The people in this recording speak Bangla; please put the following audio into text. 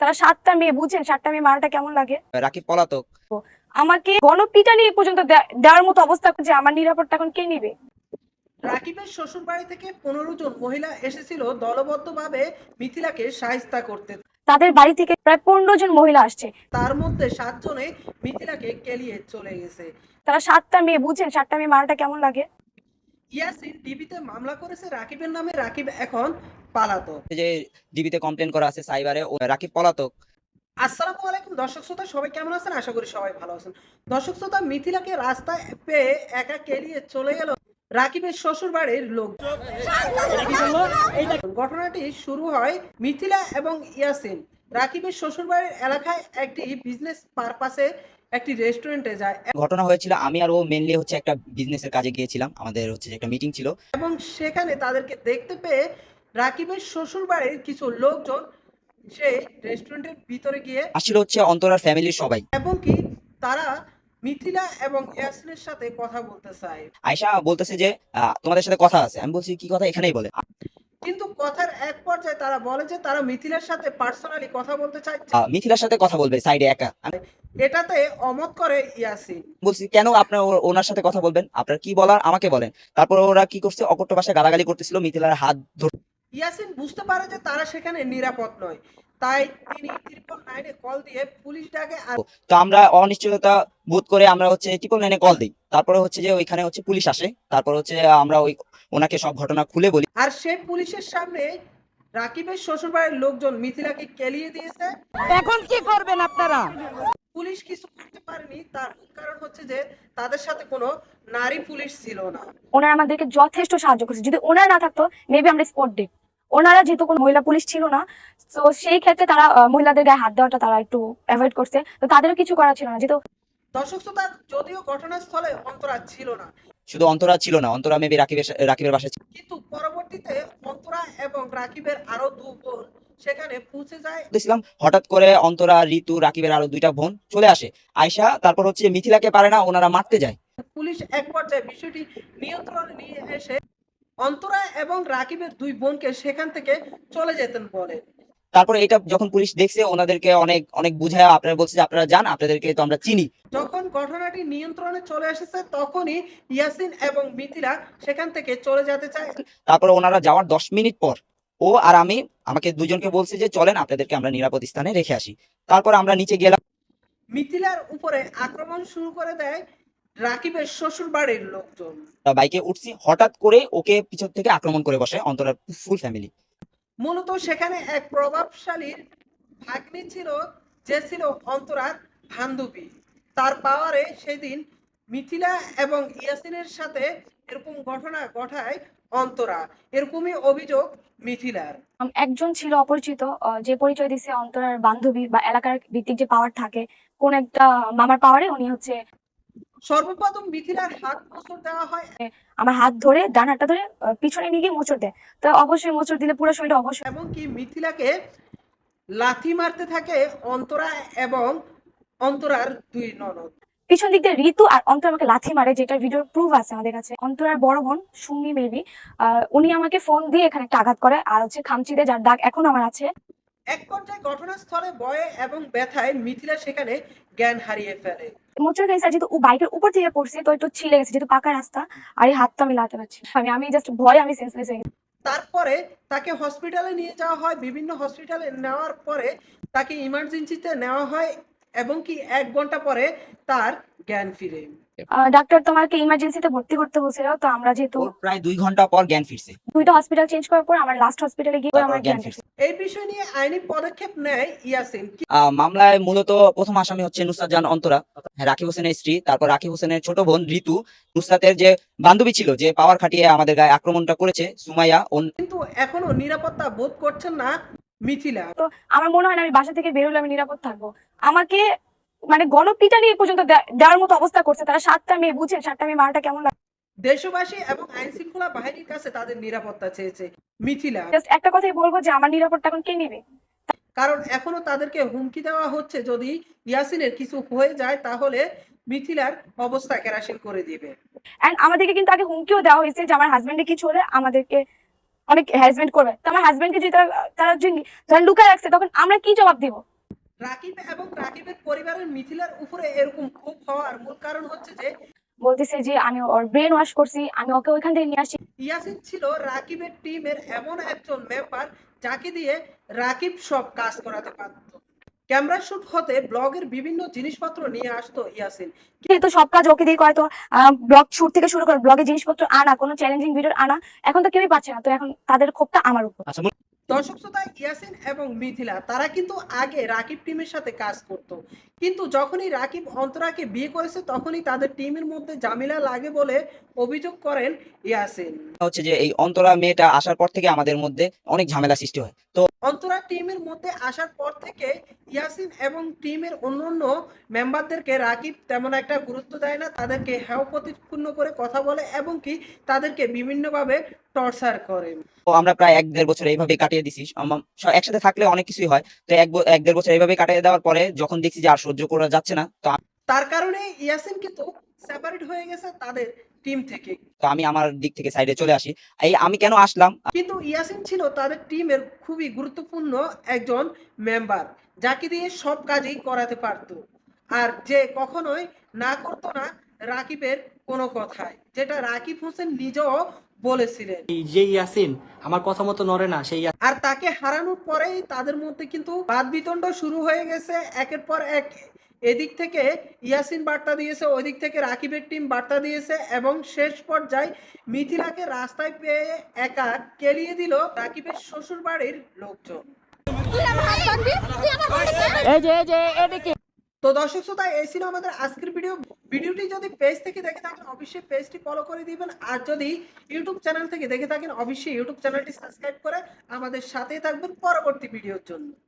তারা সাতটা মেয়ে বুঝছেন? সাতটা মেয়ে মারাটা কেমন লাগে? রাকিব পলাতক। আমাকে গণপিটানি পর্যন্ত দেওয়ার মতো অবস্থা যে আমার নিরাপত্তা এখন কে নিবে? রাকিবের শ্বশুর বাড়ি থেকে পনেরো জন মহিলা এসেছিল দলবদ্ধভাবে মিথিলাকে সাহিস্তা করতে। তাদের বাড়ি থেকে প্রায় পনেরো জন মহিলা আসছে। তার মধ্যে সাতজনে মিথিলাকে কেলিয়ে চলে গেছে। তারা সাতটা মেয়ে বুঝছেন? সাতটা মেয়ে মারাটা কেমন লাগে? ইয়াসিন টিভিতে মামলা করেছে রাকিবের নামে। রাকিব এখন পালাতক। যে ডিবিতে কমপ্লেন করা আছে সাইবারে ও রাকিব পলাতক। আসসালামু আলাইকুম দর্শক শ্রোতা সবাই কেমন আছেন? আশা করি সবাই ভালো আছেন। দর্শক শ্রোতা মিথিলাকে রাস্তায় পেয়ে একা কেলিয়ে চলে গেল রাকিবের শ্বশুর বাড়ির লোক। ঘটনাটি শুরু হয় মিথিলা এবং ইয়াসিন। রাকিবের শ্বশুর বাড়ির এলাকায় একটি বিজনেস পারপাসে একটি রেস্টুরেন্টে যায়। ঘটনা হয়েছিল আমি আর ও মেনলি হচ্ছে একটা বিজনেসের কাজে গিয়েছিলাম। আমাদের হচ্ছে একটা মিটিং ছিল। এবং সেখানে তাদেরকে দেখতে পেয়ে রাকিবের শ্বশুর বাড়ির কিছু লোকজন সেই রেস্টুরেন্টের ভিতরে গিয়ে আসছিল হচ্ছে অন্তরার ফ্যামিলির সবাই। এবং কি তারা মিথিলা এবং ইয়াসিনের সাথে কথা বলতে চায়। আয়সা বলতেছে যে আহ, তোমাদের সাথে কথা আছে। আমি বলছি কি কথা? এখানেই বলে। কিন্তু কথার এক পর্যায়ে তারা বলে যে তারা মিথিলার সাথে পার্সোনালি কথা বলতে চায় আহ, মিথিলার সাথে কথা বলবে সাইডে একা। আমি এটাতে অমত করে ইয়াসিন। বলছি কেন আপনার ও- ওনার সাথে কথা বলবেন? আপনার কি বলার? আমাকে বলেন। তারপর ওরা কি করছে? অকট্য ভাষায় গালাগালি করতেছিল মিথিলার হাত ধরে ইয়াসিন বুঝতে পারে যে তারা সেখানে নিরাপদ নয়। তাই তিনি ট্রিপল নাইনে কল দিয়ে পুলিশ ডাকে তো আমরা অনিশ্চয়তা বোধ করে আমরা হচ্ছে ট্রিপল নাইনে কল দিই। তারপরে হচ্ছে যে ওইখানে হচ্ছে পুলিশ আসে। তারপর হচ্ছে আমরা ওই ওনাকে সব ঘটনা খুলে বলি। আর সেই পুলিশের সামনে রাকিবের শ্বশুরবাড়ির লোকজন মিথিলাকে কেলিয়ে দিয়েছে। এখন কি করবেন আপনারা? পুলিশ কিছু করতে পারেনি। তার কারণ হচ্ছে যে তাদের সাথে কোনো নারী পুলিশ ছিল না। ওনারা আমাদেরকে যথেষ্ট সাহায্য করেছে। যদি ওনারা না থাকতো মেবি আমরা স্পট ডেট ওনারা যেহেতু কোনো মহিলা পুলিশ ছিল না তো সেই ক্ষেত্রে তারা আহ, মহিলাদের গায়ে হাত দেওয়াটা তারা একটু অ্যাভয়েড করছে। তো তাদেরও কিছু করা ছিল না যেহেতু দর্শক শ্রোতা যদিও ঘটনাস্থলে অন্তরা ছিল না। শুধু অন্তরা ছিল না অন্তরা মেবি রাকিবের রাকিবের বাসায়। কিন্তু পরবর্তীতে অন্তরা এবং রাকিবের আরও দু বোন সেখানে পৌঁছে যায়। দেখছিলাম হঠাৎ করে অন্তরা ঋতু রাকিবের আরও দুইটা বোন চলে আসে। আয়সা তারপর হচ্ছে মিথিলাকে পারে না ওনারা মারতে যায়। পুলিশ এক পর্যায়ে বিষয়টি নিয়ন্ত্রণে নিয়ে এসে অন্তরা এবং রাকিবের দুই বোনকে সেখান থেকে চলে যেতেন বলে। তারপরে এটা যখন পুলিশ দেখছে ওনাদেরকে অনেক অনেক বুঝায় আপনারা বলছে যে আপনারা যান আপনাদেরকে তো আমরা চিনি। যখন ঘটনাটি নিয়ন্ত্রণে চলে এসেছে তখনই ইয়াসিন এবং মিথিলা সেখান থেকে চলে যেতে চায়। তারপরে ওনারা যাওয়ার দশ মিনিট পর ও আর আমি আমাকে দুজনকে বলছে যে চলেন আপনাদেরকে আমরা নিরাপদ স্থানে রেখে আসি। তারপর আমরা নিচে গেলাম। মিথিলার উপরে আক্রমণ শুরু করে দেয় রাকিবের শ্বশুর বাড়ির লোকজন বাইকে উঠছি হঠাৎ করে ওকে পিছন থেকে আক্রমণ করে বসে অন্তরার ফুল ফ্যামিলি মূলত সেখানে এক প্রভাবশালীর ভাগ্নি ছিল যে ছিল অন্তরার বান্ধবী। তার পাওয়ারে সেদিন মিথিলা এবং ইয়াসিনের সাথে এরকম ঘটনা ঘটায় অন্তরা। এরকমই অভিযোগ মিথিলার। একজন ছিল অপরিচিত আহ, যে পরিচয় দিছে অন্তরার বান্ধবী বা এলাকার ভিত্তিক যে পাওয়ার থাকে কোন একটা মামার পাওয়ারে উনি হচ্ছে সর্বপ্রথম মিথিলার হাত মোচড় দেওয়া হয়। আমার হাত ধরে ডান হাতটা ধরে পিছনে নিয়ে গিয়ে মোচড় দেয়। তো অবশ্যই মোচড় দিলে পুরো শরীরটা অবশ্যই এবং কি মিথিলাকে লাথি মারতে থাকে অন্তরা এবং অন্তরার দুই ননদ। পিছন দিক দিয়ে ঋতু আর অন্তর আমাকে লাথি মারে যেটা ভিডিওর প্রুফ আছে আমাদের কাছে। অন্তরার বড় বোন সুমি মেবি উনি আমাকে ফোন দিয়ে এখানে একটা আঘাত করে আর হচ্ছে খামচি দিয়ে যার দাগ এখন আমার আছে। এক পর্যায়ে ঘটনাস্থলে ভয়ে এবং ব্যথায় মিথিলা সেখানে জ্ঞান হারিয়ে ফেলে। মোচড় গেছে যেহেতু বাইকের উপর থেকে পড়ছে তো একটু ছিলে গেছে যেহেতু পাকা রাস্তা আর এই হাতটা আমি লাগাতে পারছি। আমি আমি জাস্ট ভয় আমি সেন্সলেস হয়ে তারপরে তাকে হসপিটালে নিয়ে যাওয়া হয়। বিভিন্ন হসপিটালে নেওয়ার পরে তাকে ইমার্জেন্সিতে নেওয়া হয়। এবং কি এক ঘণ্টা পরে তার জ্ঞান ফিরে। ডাক্তার তোমাকে ইমার্জেন্সিতে ভর্তি করতে বলছিল? তো আমরা যেহেতু প্রায় দুই ঘণ্টা পর জ্ঞান ফিরছে। দুইটা হসপিটাল চেঞ্জ করার পর আমার লাস্ট হসপিটালে গিয়ে আমার জ্ঞান ফিরছে। এই বিষয় নিয়ে আইনি পদক্ষেপ নেয় ইয়াসিন। মামলায় মূলত প্রথম আসামি হচ্ছে নুসরাত জান অন্তরা হ্যাঁ, রাকিব হোসেনের স্ত্রী তারপর রাকিব হোসেনের ছোট বোন ঋতু। নুসরাতের যে বান্ধবী ছিল যে পাওয়ার খাটিয়ে আমাদের গায়ে আক্রমণটা করেছে সুমাইয়া কিন্তু এখনও নিরাপত্তা বোধ করছেন না মিথিলা। তো আমার মনে হয় না আমি বাসা থেকে বেরোলে আমি নিরাপদ থাকব। আমাকে মানে গণপিটানি পর্যন্ত দেওয়ার মতো অবস্থা করছে। তারা সাতটা মেয়ে বুঝছেন সাতটা মেয়ে মারাটা কেমন লাগে দেশবাসী এবং আইন শৃঙ্খলা বাহিনীর কাছে তাদের নিরাপত্তা চেয়েছে। মিথিলা। জাস্ট একটা কথাই বলব যে আমার নিরাপত্তা এখন কে নেবে? কারণ এখনও তাদেরকে হুমকি দেওয়া হচ্ছে। যদি ইয়াসিনের কিছু হয়ে যায় তাহলে মিথিলার অবস্থা কেরাসিন করে দিবে। এন্ড আমাদেরকে কিন্তু আগে হুমকিও দেওয়া হয়েছে যে আমার হাজবেন্ডের কিছু হলে আমাদেরকে অনেক হ্যারাসমেন্ট করবে। তো আমার হাজবেন্ডকে যদি তারা তারা যদি তারা লুকায় রাখছে তখন আমরা কি জবাব দিব? রাকিব এবং রাকিবের পরিবারের মিথিলার উপরে এরকম ক্ষোভ হওয়ার মূল কারণ হচ্ছে যে বলতেছে যে আমি ওর ব্রেন ওয়াশ করছি আমি ওকে ওইখান থেকে নিয়ে আসছি ইয়াসিন ছিল রাকিবের টিমের এমন একজন মেম্বার যাকে দিয়ে রাকিব সব কাজ করাতে পারত ক্যামেরা শুট হতে ব্লগের বিভিন্ন জিনিসপত্র নিয়ে আসতো ইয়াসিন। যেহেতু সব কাজ ওকে দিয়ে করে তো ব্লগ শুট থেকে শুরু করে ব্লগে জিনিসপত্র আনা কোনো চ্যালেঞ্জিং ভিডিও আনা এখন তো কেউই পাচ্ছে না তো এখন তাদের ক্ষোভটা আমার উপর। আচ্ছা দর্শক শ্রোতা ইয়াসিন এবং মিথিলা, তারা কিন্তু আগে রাকিব টিমের সাথে কাজ করত। কিন্তু যখনই রাকিব অন্তরাকে বিয়ে করেছে, তখনই তাদের টিমের মধ্যে জামিলা লাগে বলে অভিযোগ করেন ইয়াসিন। হচ্ছে যে এই অন্তরা মেয়েটা আসার পর থেকে আমাদের মধ্যে অনেক ঝামেলা সৃষ্টি হয়। তো অন্তরা টিমের মধ্যে আসার পর থেকে ইয়াসিন এবং টিমের অন্যান্য মেম্বারদেরকে রাকিব তেমন একটা গুরুত্ব দেয় না তাদেরকে হেয় প্রতিপূর্ণ করে কথা বলে এবং কি তাদেরকে বিভিন্নভাবে টর্চার করে। তো আমরা প্রায় এক দেড় বছর এইভাবে কাটিয়ে দিছি। একসাথে থাকলে অনেক কিছুই হয়। তো এক এক দেড় বছর এইভাবে কাটিয়ে দেওয়ার পরে যখন দেখছি যে আর সহ্য করা যাচ্ছে না তো তার কারণে ইয়াসিন কিন্তু সেপারেট হয়ে গেছে তাদের টিম থেকে। তো আমি আমার দিক থেকে সাইডে চলে আসি। এই আমি কেন আসলাম? কিন্তু ইয়াসিন ছিল তাদের টিমের খুবই গুরুত্বপূর্ণ একজন মেম্বার যাকে দিয়ে সব কাজই করাতে পারত। আর যে কখনোই না করতো না রাকিবের কোনো কথাই যেটা রাকিব হোসেন নিজেও বলেছিলেন। যে ইয়াসিন আমার কথা মতো নড়ে না সেই আর তাকে হারানোর পরেই তাদের মধ্যে কিন্তু বাদ বিতণ্ড শুরু হয়ে গেছে একের পর এক এদিক থেকে ইয়াসিন বার্তা দিয়েছে ওই দিক থেকে রাকিবের টিম বার্তা দিয়েছে এবং শেষ পর্যায়ে মিথিলাকে রাস্তায় পেয়ে একা কেলিয়ে দিল রাকিবের শ্বশুর বাড়ির লোকজন এই যে এই যে এদিকে তো দর্শক শ্রোতা এই ছিল আমাদের আজকের ভিডিও ভিডিওটি যদি পেজ থেকে দেখে থাকেন অবশ্যই পেজটি ফলো করে দিবেন। আর যদি ইউটিউব চ্যানেল থেকে দেখে থাকেন অবশ্যই ইউটিউব চ্যানেলটি সাবস্ক্রাইব করে আমাদের সাথেই থাকবেন পরবর্তী ভিডিওর জন্য।